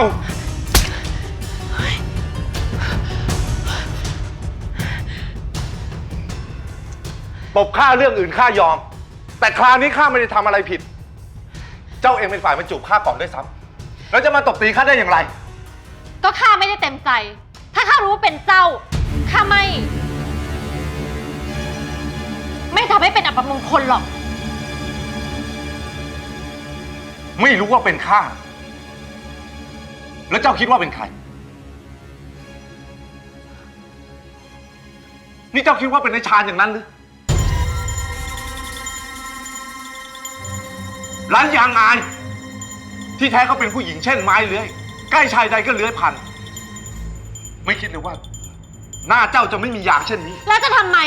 า ตบข้าเรื่องอื่นข้ายอม แต่คราวนี้ข้าไม่ได้ทำอะไรผิด เจ้าเองเป็นฝ่ายมาจูบข้าก่อนด้วยซ้ำแล้วจะมาตบตีข้าได้อย่างไร ก็ข้าไม่ได้เต็มใจ ถ้าข้ารู้ว่าเป็นเจ้า ข้าไม่ ไม่ทำให้เป็นอับมงคลหรอก ไม่รู้ว่าเป็นข้า แล้วเจ้าคิดว่าเป็นใคร นี่เจ้าคิดว่าเป็นในายชาญอย่างนั้นหรือร้านยางอาย ที่แท้เขาเป็นผู้หญิงเช่นไม้เลื้อย ใกล้ชายใดก็เลื้อยพัน ไม่คิดเลยว่า หน้าเจ้าจะไม่มียางเช่นนี้ แล้วจะทำไม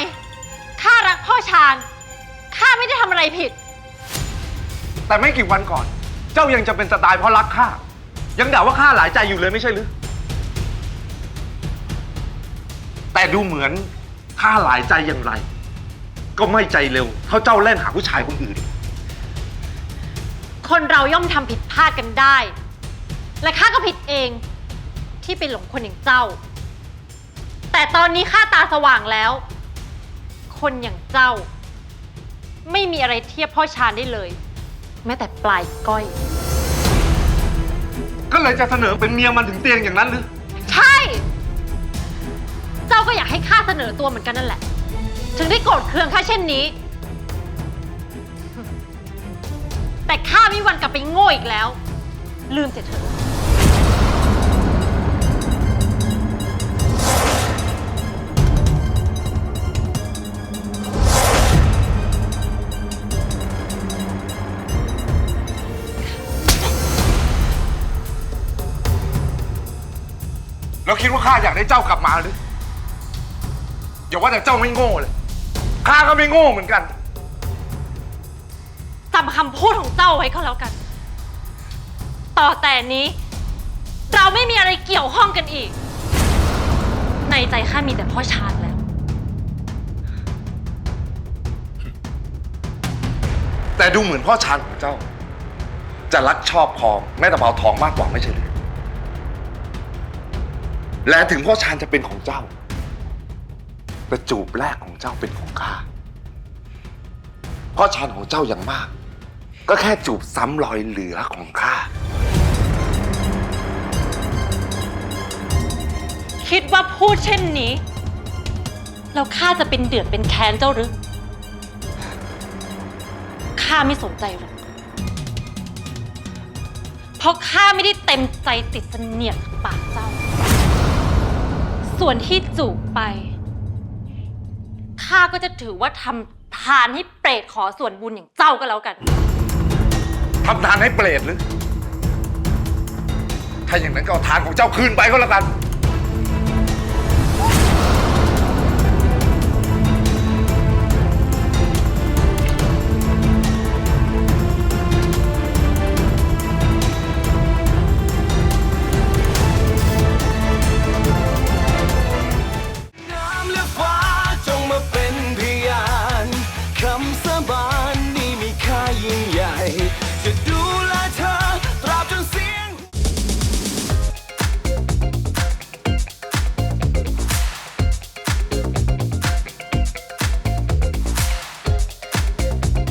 ข้ารักพ่อชาญ ข้าไม่ได้ทำอะไรผิด แต่ไม่กี่วันก่อน เจ้ายังจะเป็นสไตล์เพราะรักข้า ยังด่าว่าข้าหลายใจอยู่เลยไม่ใช่หรือ แต่ดูเหมือนข้าหลายใจอย่างไร ก็ไม่ใจเร็วเท่าเจ้าเล่นหาผู้ชายคนอื่น คนเราย่อมทำผิดพลาดกันได้ และข้าก็ผิดเองที่ไปหลงคนอย่างเจ้า แต่ตอนนี้ข้าตาสว่างแล้ว คนอย่างเจ้า ไม่มีอะไรเทียบพ่อชาญได้เลย แม้แต่ปลายก้อย ก็เลยจะเสนอเป็นเมียมันถึงเตียงอย่างนั้นหรือ ใช่ เจ้าก็อยากให้ข้าเสนอตัวเหมือนกันนั่นแหละ ถึงได้โกรธเคืองข้าเช่นนี้ แต่ข้าไม่มีวันกลับไปโง่อีกแล้ว ลืมเสียเถอะ แล้วคิดว่าข้าอยากได้เจ้ากลับมาหรืออย่าว่าแต่เจ้าไม่โง่เลยข้าก็ไม่โง่เหมือนกัน จำคำพูดของเจ้าไว้ก็แล้วกัน ต่อแต่นี้ เราไม่มีอะไรเกี่ยวข้องกันอีก ในใจข้ามีแต่พ่อชาญแล้ว แต่ดูเหมือนพ่อชานของเจ้า จะรักชอบพอแม่ตะเภาทองมากกว่าไม่ใช่หรือ และถึงพ่อชานจะเป็นของเจ้าแต่จูบแรกของเจ้าเป็นของข้าพ่อชานของเจ้าอย่างมาก ก็แค่จูบซ้ำรอยเหลือของข้า คิดว่าพูดเช่นนี้ แล้วข้าจะเป็นเดือดเป็นแค้นเจ้าหรือ ข้าไม่สนใจหรอก เพราะข้าไม่ได้เต็มใจติดเสนียดปากเจ้า ส่วนที่จูบไป ข้าก็จะถือว่าทำทานให้เปรตขอส่วนบุญอย่างเจ้าก็แล้วกัน ทำทานให้เปรตหรือ ถ้าอย่างนั้นก็เอาทานของเจ้าคืนไปก็แล้วกัน